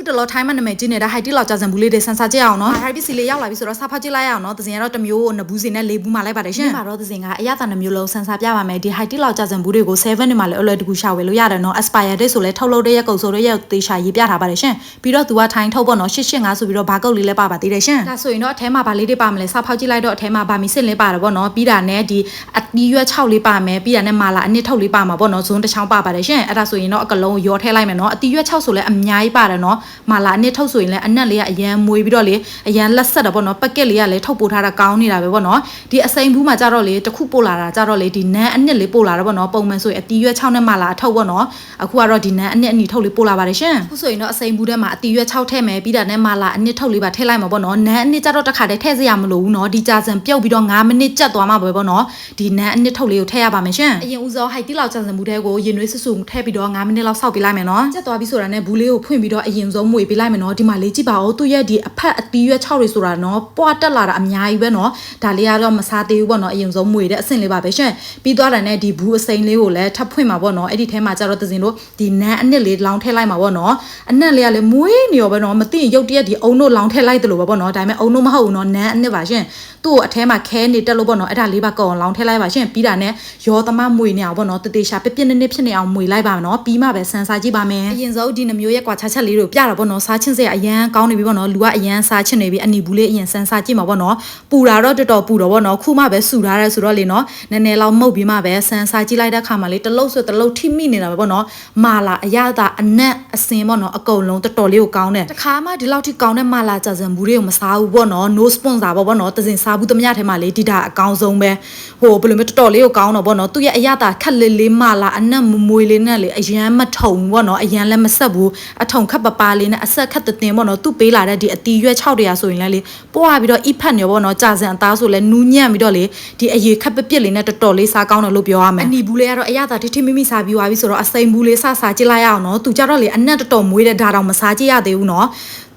ခုတလောထိုင်းမှာနာမည်ကြီးနေတဲ့ဟိုက်တီလောက်ကြာစံဘူးလေးတွေဆန်ဆာကြည့်အောင်နော်ဟိုက်ပီစီလေးရောက်လာပြီဆိုတော့စားဖတ်ကြည့်လိုက်ရအောင်နော်သစင်ကတော့တစ်မျိုးကိုနဘူးစင်နဲ့လေးဘူးမှလိုက်ပါတယ်ရှင်ဒီမှာတော့သစင်ကအရသာနှမျိုးလုံးဆန်ဆာပြပါမယ်ဒီဟိုက်တီလောက်ကြာစံဘူးတွေကို7နှစ်မှာလည်းအလွယ်တကူရှာဝယ်လို့ရတယ်နော် aspire တဲ့ဆိုလဲထုတ်လုပ်တဲ့ရက်ကုတ်ဆိုတဲ့ရက်သေချာရေးပြထားပါတယ်ရှင်ပြီးတော့သူကထိုင်းထုတ်ပေါ့နော်885ဆိုပြီးတော့ဘာကုတ်လေးလည်းပါပါသေးတယ်ရှင်ဒါဆိုရင်တော့အထဲမှာဗာလေးတွေပါမလဲစားဖောက်ကြည့်လိုက်တော့အထဲမှာဗာမီစစ်လေးပါတယ်ပေါ့နော်ပြီးတာနဲ့ဒီအတီးရွက်6လေးပါမယ်ပြီးတာနဲ့မာလာအနစ်ထုတ်လေးပါမှာပေါ့နော်ဇွန်းတစ်ချောင်းပါပါတယ်ရှင်အဲ့ဒါဆိုရင်တော့အကလုံးရောထည့်လိုက်မယ်နော်အတီးရွက်6ဆိုလဲအများကြီးပါတယ်နော်မာလာအနစ်ထုတ်ဆိုရင်လည်းအနက်လေးကအရန်မွေပြီးတော့လေအရန်လက်ဆက်တာပေါ့နော်ပက်ကက်လေးကလည်းထုတ်ပို့ထားတာကောင်းနေတာပဲပေါ့နော်ဒီအစိမ်ဘူးမှာကြတော့လေတစ်ခုပို့လာတာကြတော့လေဒီနန်းအနစ်လေးပို့လာတာပေါ့နော်ပုံမှန်ဆိုရင်အတီးရွက်6နဲ့မာလာအထုတ်ပေါ့နော်အခုကတော့ဒီနန်းအနစ်အနီထုတ်လေးပို့လာပါတယ်ရှင်အခုဆိုရင်တော့အစိမ်ဘူးထဲမှာအတီးရွက်6ထည့်မယ်ပြီးတာနဲ့မာလာအနစ်ထုတ်လေးပါထည့်လိုက်မှာပေါ့နော်နန်းအနစ်ကြတော့တစ်ခါတည်းထည့်စရာမလိုဘူးနော်ဒီကြာစံပြုတ်ပြီးတော့9မိနစ်ကြက်သွားမှာပဲပေါ့နော်ဒီနန်းအနစ်ထုတ်လေးကိုထည့်ရပါမယ်ရှင်အရင်ဦးစောဟိုက်တီလောက်ကြာစံဘူးထဲကိုရင်နွေးဆဆူထည့်ပြီးတော့9မိနစ်လောက်စောက်ပေးလိုက်မယ်နော်ကြက်သွားပြီဆိုတာနဲ့ဘူးလေးကိုဖွင့်ပြီးတော့အရင်ဆုံးမွေပေးလိုက်မယ်နော်ဒီမှာလေးကြည့်ပါဦးသူ့ရဲ့ဒီအဖက်အတီးရွက်6တွေဆိုတာနော်ပွားတက်လာတာအများကြီးပဲနော်ဒါလေးကတော့မစားသေးဘူးပေါ့နော်အရင်ဆုံးမွေတဲ့အဆင့်လေးပါပဲရှင်ပြီးသွားတာနဲ့ဒီဘူးအစိမ်းလေးကိုလည်းထပ်ဖွင့်မှာပေါ့နော်အဲ့ဒီထဲမှာကျတော့သစင်တို့ဒီနန်းအနစ်လေးလောင်းထည့်လိုက်မှာပေါ့နော်အနက်လေးကလည်းမွေးနေရောပဲနော်မသိရင်ရုတ်တရက်ဒီအုံတို့လောင်းထည့်လိုက်တယ်လို့ပဲပေါ့နော်ဒါပေမဲ့အုံတို့မဟုတ်ဘူးနော်နန်းအနစ်ပါရှင်သူ့ကိုအထဲမှာခဲနေတက်လို့ပေါ့နော်အဲ့ဒါလေးပါကောအောင်လောင်းထည့်လိုက်ပါရှင်ပြီးတာနဲ့ရောသမမွေနေအောင်ပေါ့နော်တတေရှာပြပြနစ်နစ်ဖြစ်နေအောင်မွေလိုက်ပါမယ်နော်ပြီးမှပဲဆန်းစားကြည့်ပါမယ်အရင်ဆုံးဒီနှမျိုးရဲ့ကွာချက်ချက်လေးတို့ပြတာပေါ့နော်စားချင်းစရာအရန်ကောင်းနေပြီပေါ့နော်လူကအရန်စားချင်နေပြီအနီဘူးလေးအရင်ဆန်းစားကြည့်မှာပေါ့နော်ပူတာတော့တော်တော်ပူတော့ပေါ့နော်ခုမှပဲဆူထားရဲဆိုတော့လေနော်နည်းနည်းလောက်မှုတ်ပြီးမှပဲဆန်းစားကြည့်လိုက်တဲ့ခါမှာလေတလုတ်ဆိုတလုတ်ထိမိနေတာပဲပေါ့နော်မာလာအရသာအနက်အစင်ပေါ့နော်အကုန်လုံးတော်တော်လေးကိုကောင်းတယ်တခါမှဒီလောက်ထိကောင်းတဲ့မာလာကြာစံဘူးတွေကိုမစားဘူးပေါ့နော် no sponsor ပေါ့ပေါ့နော်တစင်စားဘူးတမရထဲမှာလေဒီတာအကောင်းဆုံးပဲဟိုဘယ်လိုမျိုးတော်တော်လေးကိုကောင်းတော့ပေါ့နော်သူ့ရဲ့အရသာခက်လေးလေးမာလာအနက်မမွေလေးနဲ့လေအရန်မထုံပေါ့နော်အရန်လည်းမဆက်ဘူးအထုံခက်ပပါလေးနဲ့အဆက်ခက်တတင်ပေါ့နော်သူ့ပေးလာတဲ့ဒီအတီရွက်6တရာဆိုရင်လည်းလေပွားပြီးတော့အိဖတ်နေပေါ့နော်ကြာစံအသားဆိုလဲနူးညံ့ပြီးတော့လေဒီအရေခက်ပပစ်လေးနဲ့တော်တော်လေးစားကောင်းတယ်လို့ပြောရမယ်အနီဘူးလေးကတော့အရသာထိထိမိမိစားပြီးသွားပြီဆိုတော့အစိမ်ဘူးလေးစစားကြည့်လိုက်ရအောင်နော်သူကြတော့လေအနက်တော်တော်မွေးတဲ့ဒါတောင်မစားကြည့်ရသေးဘူးနော်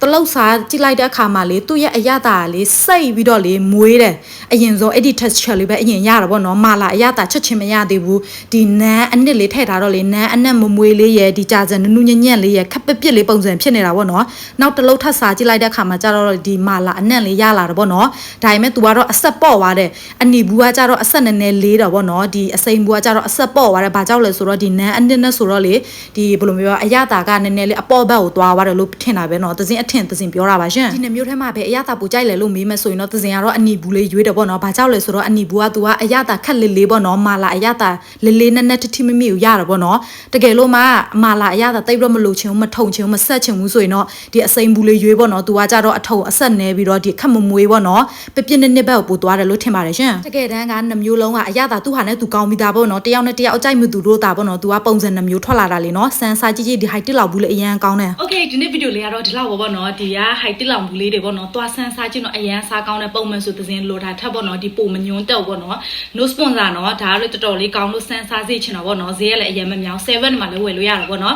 တလုတ်စားကြည့်လိုက်တဲ့အခါမှာလေသူ့ရဲ့အရသာကလေစိတ်ပြီးတော့လေမွေးတယ်အရင်ဆုံးအဲ့ဒီ texture လေးပဲအရင်ရတာပေါ့နော်မာလာအရသာချက်ချင်းမရသေးဘူးဒီနန်းအနစ်လေးထည့်ထားတော့လေနန်းအနက်မမွေးလေးရဲ့ဒီကြာစံနုနုညံ့ညံ့လေးရဲ့ခက်ပပစ်လေးပုံစံဖြစ်နေတာပေါ့နော်နောက်တလုတ်ထပ်စားကြည့်လိုက်တဲ့အခါမှာကျတော့ဒီမာလာအနက်လေးရလာတာပေါ့နော်ဒါပေမဲ့ तू ကတော့အဆက်ပေါ့သွားတယ်အနီဘူးကကျတော့အဆက်နည်းနည်းလေးတော့ပေါ့နော်ဒီအစိမ်ဘူးကကျတော့အဆက်ပေါ့သွားတယ်ဘာကြောင့်လဲဆိုတော့ဒီနန်းအနစ်နဲ့ဆိုတော့လေဒီဘယ်လိုမျိုးအရသာကနည်းနည်းလေးအပေါ်ဘက်ကိုသွားသွားတယ်လို့ထင်တာပဲနော်သစင်အထထင်သစဉ်ပြောတာပါရှင်ဒီနှစ်မျိုးထဲမှာပဲအရသာပူကြိုက်လဲလို့မေးမယ်ဆိုရင်တော့သစဉ်ကတော့အနီဘူးလေးရွေးတယ်ပေါ့နော်ဘာကြောက်လဲဆိုတော့အနီဘူးကသူကအရသာခက်လေးလေးပေါ့နော်မာလာအရသာလေးလေးနက်နက်ထထမမိကိုရတာပေါ့နော်တကယ်လို့မှမာလာအရသာတိတ်တော့မလို့ချင်ဘူးမထုံချင်ဘူးမဆက်ချင်ဘူးဆိုရင်တော့ဒီအစိမ်ဘူးလေးရွေးပေါ့နော်သူကကြတော့အထုံအဆက်နဲပြီးတော့ဒီခက်မမွေးပေါ့နော်ပြပြနစ်နစ်ဘက်ကိုပို့သွားတယ်လို့ထင်ပါတယ်ရှင်တကယ်တမ်းကနှမျိုးလုံးကအရသာသူ့ဟာနဲ့သူကောင်းမိတာပေါ့နော်တယောက်နဲ့တယောက်အကြိုက်မှုသူတို့တာပေါ့နော်သူကပုံစံနှမျိုးထွက်လာတာလေနော်စမ်းစာကြည့်ကြည့်ဒီ height လောက်ဘူးလေအရန်ကောင်းတယ် Okay ဒီနေ့ဗီဒီယိုလေးကတော့ဒီလောက်ပါပေါ့နော်နော်ဒီကဟိုက်တစ်လောင်ဘူးလေးတွေပေါ့နော်သွားဆန်းစားခြင်းတော့အရန်စားကောင်းတဲ့ပုံမှန်ဆိုသတင်းလိုတာထပ်ပေါ့နော်ဒီပုံမညွန်းတော့ပေါ့နော် no sponsor နော်ဒါလည်းတော်တော်လေးကောင်းလို့ဆန်းစားစေချင်တော့ပေါ့နော်ဈေးကလည်းအရန်မမြောင်7မှာလည်းဝယ်လို့ရတာပေါ့နော်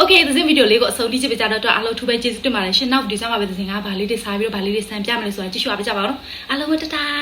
okay သတင်းဗီဒီယိုလေးကိုအဆုံးထိကြည့်ပေးကြတော့အတွက်အားလုံးထူးပဲကျေးဇူးတင်ပါတယ်ရှင်နောက်ဒီစားမှာပဲသတင်းကဘာလေးတွေစားပြီးတော့ဘာလေးတွေဆန်ပြမလဲဆိုတာကြည့်ရှုပါကြပါဦးအားလုံးပဲတတား